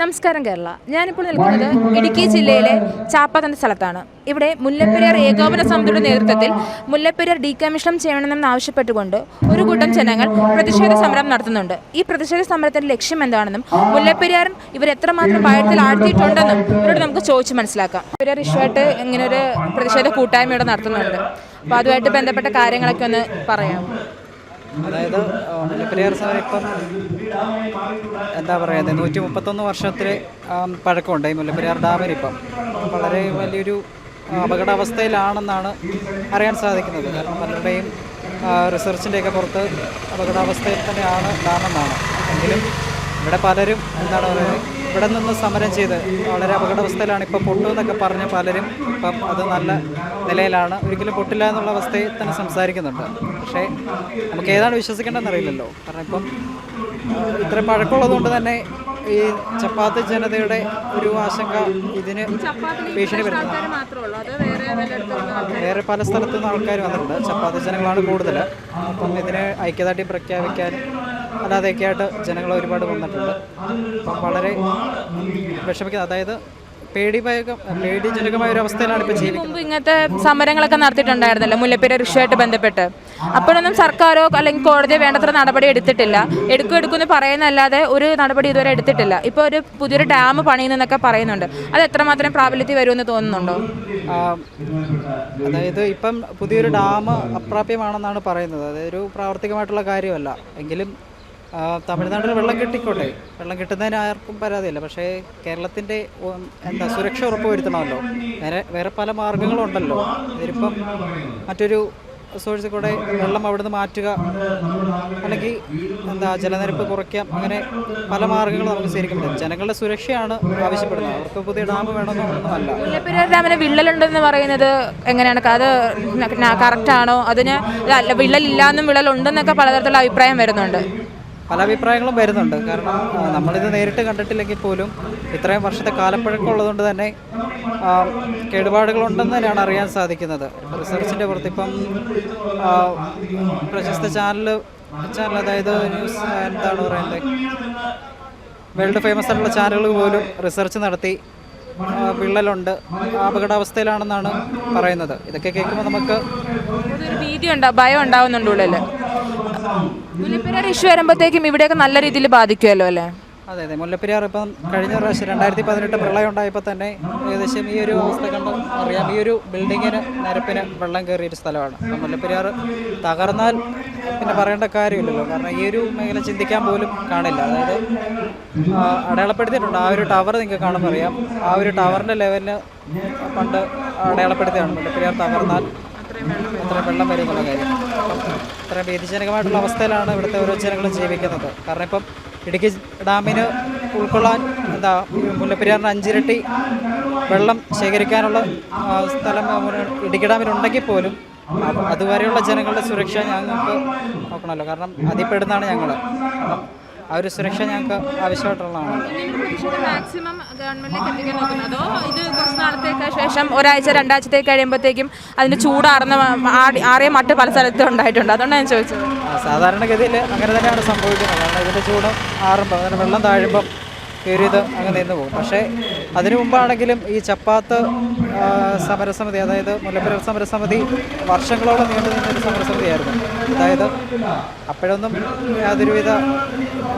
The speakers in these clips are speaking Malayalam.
നമസ്കാരം കേരള. ഞാനിപ്പോൾ നിൽക്കുന്നത് ഇടുക്കി ജില്ലയിലെ ചാപ്പാത്ത് എന്ന സ്ഥലത്താണ്. ഇവിടെ മുല്ലപ്പെരിയാർ ഏകോപന സമിതിയുടെ നേതൃത്വത്തിൽ മുല്ലപ്പെരിയാർ ഡീകമ്മീഷൻ ചെയ്യണമെന്ന് ആവശ്യപ്പെട്ടുകൊണ്ട് ഒരു കൂട്ടം ജനങ്ങൾ പ്രതിഷേധ സമരം നടത്തുന്നുണ്ട്. ഈ പ്രതിഷേധ സമരത്തിന്റെ ലക്ഷ്യം എന്താണെന്നും മുല്ലപ്പെരിയാർ ഇവർ എത്രമാത്രം ഭയത്തിൽ ആഴ്ത്തിയിട്ടുണ്ടെന്നും ഇവരോട് നമുക്ക് ചോദിച്ച് മനസ്സിലാക്കാം. പെരിയാർ ഇഷ്യമായിട്ട് ഇങ്ങനെ ഒരു പ്രതിഷേധ കൂട്ടായ്മ ഇവിടെ നടത്തുന്നുണ്ട്. അപ്പോൾ അതുമായിട്ട് ബന്ധപ്പെട്ട കാര്യങ്ങളൊക്കെ ഒന്ന് പറയാമോ? അതായത് മുല്ലപ്പെരിയാർ സാർ ഇപ്പം എന്താ പറയുക നൂറ്റി മുപ്പത്തൊന്ന് വർഷത്തിൽ പഴക്കമുണ്ട് ഈ മുല്ലപ്പെരിയാർ ഡാമിന് ഇപ്പം. വളരെ വലിയൊരു അപകടാവസ്ഥയിലാണെന്നാണ് അറിയാൻ സാധിക്കുന്നത്. കാരണം പലരുടെയും റിസർച്ചിന്റെയൊക്കെ പുറത്ത് അപകടാവസ്ഥയിൽ തന്നെയാണ് ഡാമെന്നാണ്. എങ്കിലും ഇവിടെ പലരും എന്താണ് പറയുന്നത് ഇവിടെ നിന്ന് സമരം ചെയ്ത് വളരെ അപകടാവസ്ഥയിലാണ് ഇപ്പോൾ പൊട്ടുമെന്നൊക്കെ പറഞ്ഞ് പലരും ഇപ്പം അത് നല്ല നിലയിലാണ്. ഒരിക്കലും പൊട്ടില്ല എന്നുള്ള അവസ്ഥയിൽ തന്നെ സംസാരിക്കുന്നുണ്ട്. പക്ഷേ നമുക്ക് ഏതാണ് വിശ്വസിക്കേണ്ടതെന്ന് അറിയില്ലല്ലോ. കാരണം ഇപ്പം ഇത്ര പഴക്കമുള്ളതുകൊണ്ട് തന്നെ ഈ ചപ്പാത്തി ജനതയുടെ ഒരു ആശങ്ക ഇതിന് ഭീഷണി വരുന്നത് വേറെ പല സ്ഥലത്തു നിന്ന് ആൾക്കാർ വന്നിട്ടുണ്ട്. ചപ്പാത്തി ജനങ്ങളാണ് കൂടുതൽ അപ്പം ഇതിനെ ഐക്യദാർഢ്യം പ്രഖ്യാപിക്കാൻ അല്ലാതെയൊക്കെ ആയിട്ട് ജനങ്ങൾ ഒരുപാട് വന്നിട്ടുണ്ട്. അപ്പം വളരെ വിഷമിക്കുന്നത് അതായത് മുമ്പ് ഇങ്ങനത്തെ സമരങ്ങളൊക്കെ നടത്തിയിട്ടുണ്ടായിരുന്നല്ലോ മുല്ലപ്പെരിയാർ ഇഷ്യമായിട്ട് ബന്ധപ്പെട്ട്. അപ്പോഴൊന്നും സർക്കാരോ അല്ലെങ്കിൽ കോടതിയോ വേണ്ടത്ര നടപടി എടുത്തിട്ടില്ല. എടുക്കും എടുക്കുമെന്ന് പറയുന്നല്ലാതെ ഒരു നടപടി ഇതുവരെ എടുത്തിട്ടില്ല. ഇപ്പോൾ ഒരു പുതിയൊരു ഡാം പണിയുന്നൊക്കെ പറയുന്നുണ്ട്. അത് എത്രമാത്രം പ്രാബല്യത്തിൽ വരുമെന്ന് തോന്നുന്നുണ്ടോ? അതായത് ഇപ്പം പുതിയൊരു ഡാം അപ്രാപ്യമാണെന്നാണ് പറയുന്നത്. അതൊരു പ്രാവർത്തികമായിട്ടുള്ള കാര്യമല്ല. എങ്കിലും തമിഴ്നാട്ടിൽ വെള്ളം കിട്ടിക്കോട്ടെ. വെള്ളം കിട്ടുന്നതിന് ആർക്കും പരാതിയില്ല. പക്ഷേ കേരളത്തിന്റെ എന്താ സുരക്ഷ ഉറപ്പുവരുത്തണമല്ലോ. വേറെ വേറെ പല മാർഗങ്ങളുണ്ടല്ലോ. ഇതിപ്പം മറ്റൊരു സോഴ്സിൽ കൂടെ വെള്ളം അവിടുന്ന് മാറ്റുക അല്ലെങ്കിൽ എന്താ ജലനിരപ്പ് കുറയ്ക്കാം അങ്ങനെ പല മാർഗങ്ങളും നമുക്ക് സ്വീകരിക്കാൻ പറ്റും ജനങ്ങളുടെ സുരക്ഷയാണ് ആവശ്യപ്പെടുന്നത്. അവർക്ക് പുതിയ ഡാം ഡാമിന് വിള്ളലുണ്ടെന്ന് പറയുന്നത് എങ്ങനെയാണ്? അത് കറക്റ്റ് ആണോ? അതിന് വിള്ളലില്ലാന്നും വിള്ളലുണ്ടെന്നൊക്കെ പലതരത്തിലുള്ള അഭിപ്രായം വരുന്നുണ്ട്. പല അഭിപ്രായങ്ങളും വരുന്നുണ്ട്. കാരണം നമ്മളിത് നേരിട്ട് കണ്ടിട്ടില്ലെങ്കിൽ പോലും ഇത്രയും വർഷത്തെ കാലപ്പഴക്കം ഉള്ളതുകൊണ്ട് തന്നെ കേടുപാടുകളുണ്ടെന്ന് തന്നെയാണ് അറിയാൻ സാധിക്കുന്നത്. റിസർച്ചിന്റെ പുറത്ത് ഇപ്പം ആ, പ്രശസ്ത ചാനൽ ചാനൽ അതായത് ന്യൂസ് എന്താണ് പറയുന്നത്? വേൾഡ് ഫേമസ് ആയിട്ടുള്ള ചാനലുകൾ പോലും റിസർച്ച് നടത്തി വിള്ളലുണ്ട്. അപകടാവസ്ഥയിലാണെന്നാണ് പറയുന്നത്. ഇതൊക്കെ കേൾക്കുമ്പോൾ നമുക്ക് ഭയം ഉണ്ടാവുന്നുണ്ട് ഉള്ളിൽ മുല്ലപ്പെരിയാർ ഇഷ്യൂ വരുമ്പോഴത്തേക്കും ഇവിടെയൊക്കെ നല്ല രീതിയിൽ ബാധിക്കുമല്ലോ അല്ലേ? അതെ അതെ. മുല്ലപ്പെരിയാർ ഇപ്പം കഴിഞ്ഞ പ്രാവശ്യം രണ്ടായിരത്തി പതിനെട്ട് പ്രളയം ഉണ്ടായപ്പോൾ തന്നെ ഏകദേശം ഈ ഒരു അവസ്ഥ കണ്ട് അറിയാം. ഈ ഒരു ബിൽഡിങ്ങിന് നിരപ്പിന് വെള്ളം കയറിയ ഒരു സ്ഥലമാണ്. അപ്പം മുല്ലപ്പെരിയാർ തകർന്നാൽ പിന്നെ പറയേണ്ട കാര്യമില്ലല്ലോ. കാരണം ഈ ഒരു മേഖല ചിന്തിക്കാൻ പോലും കാണില്ല. അതായത് അടയാളപ്പെടുത്തിയിട്ടുണ്ട്. ആ ഒരു ടവർ നിങ്ങൾക്ക് കാണുമ്പോൾ അറിയാം. ആ ഒരു ടവറിന്റെ ലെവലിന് പണ്ട് അടയാളപ്പെടുത്തിയാണ് മുല്ലപ്പെരിയാർ തകർന്നാൽ അത്ര വെള്ളം വരുമെന്നുള്ള കാര്യം ഇത്ര ഭീതിജനകമായിട്ടുള്ള അവസ്ഥയിലാണ് ഇവിടുത്തെ ഓരോ ജനങ്ങളും ജീവിക്കുന്നത്. കാരണം ഇപ്പം ഇടുക്കി ഡാമിന് ഉൾക്കൊള്ളാൻ എന്താ മുല്ലപ്പെരിയാറിന് അഞ്ചിരട്ടി വെള്ളം ശേഖരിക്കാനുള്ള സ്ഥലം ഇടുക്കി ഡാമിലുണ്ടെങ്കിൽ പോലും അതുവരെയുള്ള ജനങ്ങളുടെ സുരക്ഷ ഞങ്ങൾക്ക് നോക്കണമല്ലോ. കാരണം അതിപ്പെടുന്നതാണ് ഞങ്ങൾ ആ ഒരു സുരക്ഷ ഞങ്ങൾക്ക് ആവശ്യമായിട്ടുള്ളതാണ്. മാക്സിമം ഗവൺമെന്റിലേക്ക് എത്തിക്കാൻ നോക്കുന്നതോ ഇത് കുറച്ച് നാളത്തേക്ക് ശേഷം ഒരാഴ്ച രണ്ടാഴ്ചത്തേക്ക് കഴിയുമ്പോഴത്തേക്കും അതിന് ചൂടാറുന്ന ആടി- ആറിയ മട്ട് പല സ്ഥലത്തും ഉണ്ടായിട്ടുണ്ട്. അതുകൊണ്ടാണ് ഞാൻ ചോദിച്ചത്. സാധാരണഗതിയിൽ അങ്ങനെ തന്നെയാണ് സംഭവിക്കുന്നത്. കാരണം ഇതിന്റെ ചൂട് ആറുമ്പോൾ വെള്ളം താഴുമ്പം കയറിയത് അങ്ങനെ നിന്ന് പോകും. പക്ഷേ അതിനു മുമ്പാണെങ്കിലും ഈ ചപ്പാത്ത് സമരസമിതി അതായത് മുല്ലപ്പെരിയാർ സമരസമിതി വർഷങ്ങളോളം നീണ്ടു നിന്നൊരു സമരസമിതിയായിരുന്നു. അതായത് അപ്പോഴൊന്നും യാതൊരുവിധ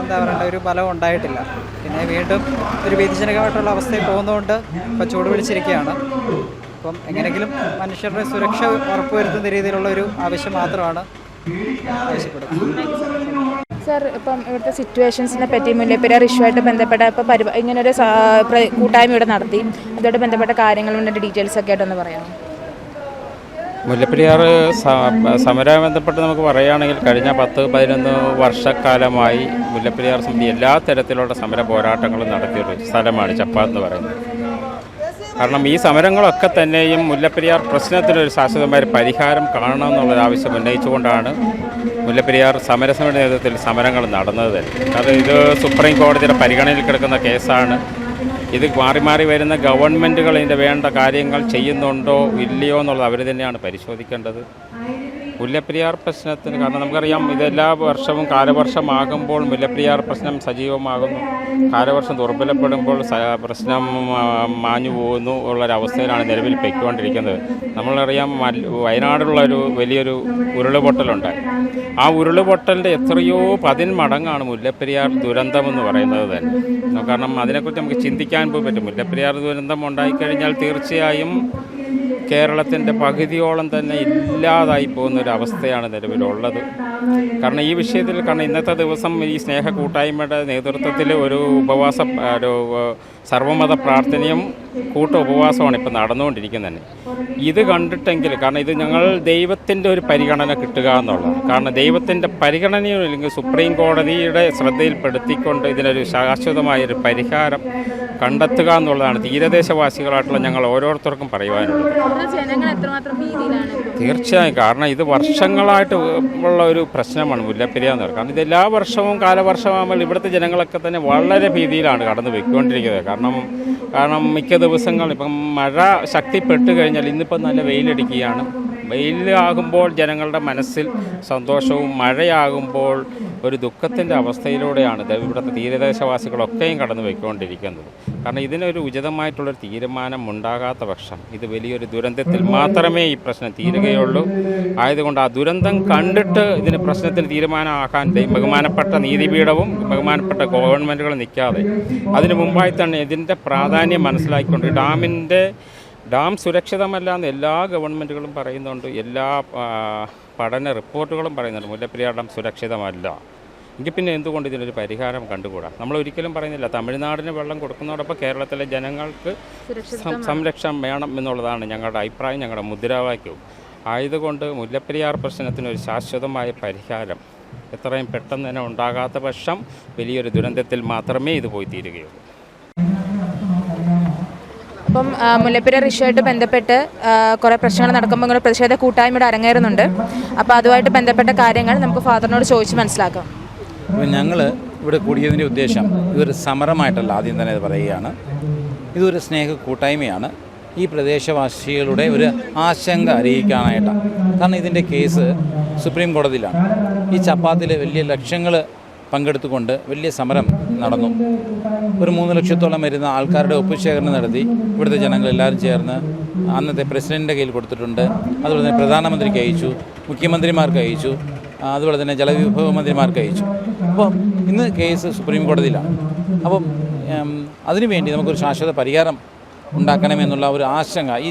എന്താ പറയണ്ട ഒരു ബലം ഉണ്ടായിട്ടില്ല. പിന്നെ വീണ്ടും ഒരു ഭീതിജനകമായിട്ടുള്ള അവസ്ഥയിൽ പോകുന്നതുകൊണ്ട് ഇപ്പോൾ ചൂട് പിടിച്ചിരിക്കുകയാണ്. അപ്പം എങ്ങനെയെങ്കിലും മനുഷ്യരുടെ സുരക്ഷ ഉറപ്പുവരുത്തുന്ന രീതിയിലുള്ള ഒരു ആവശ്യം മാത്രമാണ് ആവശ്യപ്പെടുന്നത്. സർ ഇപ്പം ഇവിടുത്തെ സിറ്റുവേഷൻസിനെ പറ്റി മുല്ലപ്പെരിയാർ ഇഷ്യൂ ആയിട്ട് ബന്ധപ്പെട്ട ഇപ്പോൾ പരിപാ ഇങ്ങനൊരു കൂട്ടായ്മ ഇവിടെ നടത്തി. അതുമായിട്ട് ബന്ധപ്പെട്ട കാര്യങ്ങളും ഡീറ്റെയിൽസ് ഒക്കെ ആയിട്ടൊന്ന് പറയാമോ? മുല്ലപ്പെരിയാർ സമരവുമായി ബന്ധപ്പെട്ട് നമുക്ക് പറയുകയാണെങ്കിൽ കഴിഞ്ഞ പത്ത് പതിനൊന്ന് വർഷക്കാലമായി മുല്ലപ്പെരിയാർ സമിതി എല്ലാ തരത്തിലുള്ള സമര പോരാട്ടങ്ങളും നടത്തിയൊരു സ്ഥലമാണ് ചപ്പാത്ത് എന്ന് പറയുന്നത്. കാരണം ഈ സമരങ്ങളൊക്കെ തന്നെയും മുല്ലപ്പെരിയാർ പ്രശ്നത്തിനൊരു ശാശ്വതമായ പരിഹാരം കാണണമെന്നുള്ളൊരു ആവശ്യം ഉന്നയിച്ചുകൊണ്ടാണ് മുല്ലപ്പെരിയാർ സമരസമിതിയുടെ നേതൃത്വത്തിൽ സമരങ്ങൾ നടന്നത് അത് ഇത് സുപ്രീം കോടതിയുടെ പരിഗണനയിൽ കിടക്കുന്ന കേസാണ്. ഇത് മാറി മാറി വരുന്ന ഗവൺമെന്റുകൾ ഇതിന്റെ വേണ്ട കാര്യങ്ങൾ ചെയ്യുന്നുണ്ടോ ഇല്ലയോ എന്നുള്ളത് അവർ തന്നെയാണ് പരിശോധിക്കേണ്ടത്. മുല്ലപ്പെരിയാർ പ്രശ്നത്തിന് കാരണം നമുക്കറിയാം ഇതെല്ലാ വർഷവും കാലവർഷമാകുമ്പോൾ മുല്ലപ്പെരിയാർ പ്രശ്നം സജീവമാകുന്നു. കാലവർഷം ദുർബലപ്പെടുമ്പോൾ പ്രശ്നം മാഞ്ഞു പോകുന്നു ഉള്ളൊരവസ്ഥയിലാണ് നിലവിൽ പൊയ്ക്കൊണ്ടിരിക്കുന്നത്. നമ്മളറിയാം വയനാടുള്ളൊരു വലിയൊരു ഉരുളുപൊട്ടലുണ്ടായി ആ ഉരുളുപൊട്ടലിന്റെ എത്രയോ പതിന്മടങ്ങാണ് മുല്ലപ്പെരിയാർ ദുരന്തമെന്ന് പറയുന്നത് തന്നെ. കാരണം അതിനെക്കുറിച്ച് നമുക്ക് ചിന്തിക്കാൻ പോയി പറ്റും. മുല്ലപ്പെരിയാർ ദുരന്തം ഉണ്ടായിക്കഴിഞ്ഞാൽ തീർച്ചയായും കേരളത്തിന്റെ പകുതിയോളം തന്നെ ഇല്ലാതായി പോകുന്ന ഒരു അവസ്ഥയാണ് നിലവിലുള്ളത്. കാരണം ഈ വിഷയത്തിൽ കാരണം ഇന്നത്തെ ദിവസം ഈ സ്നേഹ കൂട്ടായ്മയുടെ നേതൃത്വത്തിൽ ഒരു ഉപവാസ ഒരു ഏഹ്, സർവമത പ്രാർത്ഥനയും കൂട്ട ഉപവാസമാണ് ഇപ്പോൾ നടന്നുകൊണ്ടിരിക്കുന്നത് ഇത് കണ്ടിട്ടെങ്കിൽ കാരണം ഇത് ഞങ്ങൾ ദൈവത്തിന്റെ ഒരു പരിഗണന കിട്ടുക എന്നുള്ളതാണ്. കാരണം ദൈവത്തിന്റെ പരിഗണനയോ അല്ലെങ്കിൽ സുപ്രീം കോടതിയുടെ ശ്രദ്ധയിൽപ്പെടുത്തിക്കൊണ്ട് ഇതിനൊരു ശാശ്വതമായൊരു പരിഹാരം കണ്ടെത്തുക എന്നുള്ളതാണ് തീരദേശവാസികളായിട്ടുള്ള ഞങ്ങൾ ഓരോരുത്തർക്കും പറയുവാനുള്ളത്. തീർച്ചയായും. കാരണം ഇത് വർഷങ്ങളായിട്ട് ഉള്ള ഒരു പ്രശ്നമാണ് മുല്ലപ്പെരിയാർ എന്ന് പറയുന്നത്. കാരണം ഇത് എല്ലാ വർഷവും കാലവർഷമാകുമ്പോൾ ഇവിടുത്തെ ജനങ്ങളൊക്കെ തന്നെ വളരെ ഭീതിയിലാണ് കടന്നു പോയിക്കൊണ്ടിരിക്കുന്നത്. കാരണം കാരണം മിക്ക ദിവസങ്ങളും ഇപ്പം മഴ ശക്തിപ്പെട്ട് കഴിഞ്ഞാൽ ഇന്നിപ്പം നല്ല വെയിലടിക്കുകയാണ്. വെയിലാകുമ്പോൾ ജനങ്ങളുടെ മനസ്സിൽ സന്തോഷവും മഴയാകുമ്പോൾ ഒരു ദുഃഖത്തിന്റെ അവസ്ഥയിലൂടെയാണ് ഇവിടുത്തെ തീരദേശവാസികളൊക്കെയും കടന്നു പോയിക്കൊണ്ടിരിക്കുന്നത്. കാരണം ഇതിനൊരു ഉചിതമായിട്ടുള്ളൊരു തീരുമാനം ഉണ്ടാകാത്ത പക്ഷം ഇത് വലിയൊരു ദുരന്തത്തിൽ മാത്രമേ ഈ പ്രശ്നം തീരുകയുള്ളൂ. ആയതുകൊണ്ട് ആ ദുരന്തം കണ്ടിട്ട് ഇതിന് പ്രശ്നത്തിന് തീരുമാനമാക്കാൻ ബഹുമാനപ്പെട്ട നീതിപീഠവും ബഹുമാനപ്പെട്ട ഗവൺമെന്റുകളും നിൽക്കാതെ അതിനു മുമ്പായി തന്നെ ഇതിന്റെ പ്രാധാന്യം മനസ്സിലാക്കിക്കൊണ്ട് ഡാമിന്റെ ഡാം സുരക്ഷിതമല്ല എന്ന് എല്ലാ ഗവൺമെന്റുകളും പറയുന്നുണ്ട്. എല്ലാ പഠന റിപ്പോർട്ടുകളും പറയുന്നുണ്ട്. മുല്ലപ്പെരിയാർ ഡാം സുരക്ഷിതമല്ല. എങ്കിൽ പിന്നെ എന്തുകൊണ്ട് ഇതിനൊരു പരിഹാരം കണ്ടുകൂടാ? നമ്മൾ ഒരിക്കലും പറയുന്നില്ല. തമിഴ്നാടിന് വെള്ളം കൊടുക്കുന്നതോടൊപ്പം കേരളത്തിലെ ജനങ്ങൾക്ക് സംരക്ഷണം വേണം എന്നുള്ളതാണ് ഞങ്ങളുടെ അഭിപ്രായം ഞങ്ങളുടെ മുദ്രാവാക്യവും. ആയതുകൊണ്ട് മുല്ലപ്പെരിയാർ പ്രശ്നത്തിന് ഒരു ശാശ്വതമായ പരിഹാരം എത്രയും പെട്ടെന്ന് തന്നെ ഉണ്ടാകാത്ത പക്ഷം വലിയൊരു ദുരന്തത്തിൽ മാത്രമേ ഇത് പോയി തീരുകയുള്ളൂ. അപ്പം ആ, മുല്ലപ്പെരിയാർ ഇഷ്യമായിട്ട് ബന്ധപ്പെട്ട് കുറേ പ്രശ്നങ്ങൾ നടക്കുമ്പോൾ ഇങ്ങനെ പ്രതിഷേധ കൂട്ടായ്മയുടെ അരങ്ങേറുന്നുണ്ട്. അപ്പോൾ അതുമായിട്ട് ബന്ധപ്പെട്ട കാര്യങ്ങൾ നമുക്ക് ഫാദറിനോട് ചോദിച്ച് മനസ്സിലാക്കാം. ഞങ്ങൾ ഇവിടെ കൂടിയതിന്റെ ഉദ്ദേശം ഇതൊരു സമരമായിട്ടല്ല ആദ്യം തന്നെ പറയുകയാണ്. ഇതൊരു സ്നേഹ കൂട്ടായ്മയാണ്. ഈ പ്രദേശവാസികളുടെ ഒരു ആശങ്ക അറിയിക്കാനായിട്ടാണ്. കാരണം ഇതിന്റെ കേസ് സുപ്രീം കോടതിയിലാണ്. ഈ ചപ്പാത്തിൽ വലിയ ലക്ഷങ്ങൾ പങ്കെടുത്തുകൊണ്ട് വലിയ സമരം നടന്നു. ഒരു മൂന്ന് ലക്ഷത്തോളം വരുന്ന ആൾക്കാരുടെ ഒപ്പുശേഖരണം നടത്തി ഇവിടുത്തെ ജനങ്ങൾ എല്ലാവരും ചേർന്ന് അന്നത്തെ പ്രസിഡന്റിന്റെ കയ്യിൽ കൊടുത്തിട്ടുണ്ട്. അതുപോലെ തന്നെ പ്രധാനമന്ത്രിക്ക് അയച്ചു മുഖ്യമന്ത്രിമാർക്ക് അയച്ചു അതുപോലെ തന്നെ ജലവിഭവ മന്ത്രിമാർക്ക് അയച്ചു. അപ്പം ഇന്ന് കേസ് സുപ്രീം കോടതിയിലാണ്. അപ്പം അതിനുവേണ്ടി നമുക്കൊരു ശാശ്വത പരിഹാരം ഉണ്ടാക്കണമെന്നുള്ള ഒരു ആശങ്ക ഈ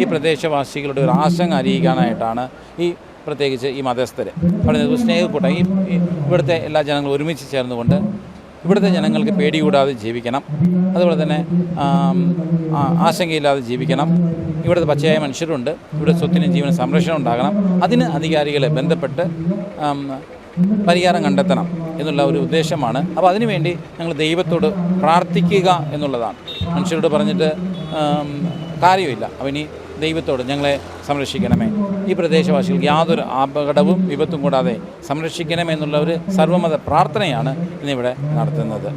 ഈ പ്രദേശവാസികളുടെ ഒരു ആശങ്ക അറിയിക്കാനായിട്ടാണ് ഈ പ്രത്യേകിച്ച് ഈ മതസ്ഥർ നിന്ന് സ്നേഹക്കൂട്ടം ഈ ഈ ഇവിടുത്തെ എല്ലാ ജനങ്ങളും ഒരുമിച്ച് ചേർന്നുകൊണ്ട് ഇവിടുത്തെ ജനങ്ങൾക്ക് പേടി കൂടാതെ ജീവിക്കണം. അതുപോലെ തന്നെ ആശങ്കയില്ലാതെ ജീവിക്കണം. ഇവിടുത്തെ പച്ചയായ മനുഷ്യരുണ്ട്. ഇവിടെ സ്വത്തിനും ജീവനും സംരക്ഷണം ഉണ്ടാകണം. അതിന് അധികാരികളെ ബന്ധപ്പെട്ട് പരിഹാരം കണ്ടെത്തണം എന്നുള്ള ഒരു ഉദ്ദേശമാണ്. അപ്പോൾ അതിനുവേണ്ടി ഞങ്ങൾ ദൈവത്തോട് പ്രാർത്ഥിക്കുക എന്നുള്ളതാണ്. മനുഷ്യരോട് പറഞ്ഞിട്ട് കാര്യമില്ല. അപ്പോൾ ഇനി ദൈവത്തോട് ഞങ്ങളെ സംരക്ഷിക്കണമേ. ഈ പ്രദേശവാസികൾക്ക് യാതൊരു അപകടവും വിപത്തും കൂടാതെ സംരക്ഷിക്കണമേ എന്നുള്ള ഒരു സർവമത പ്രാർത്ഥനയാണ് ഇന്നിവിടെ നടത്തുന്നത്.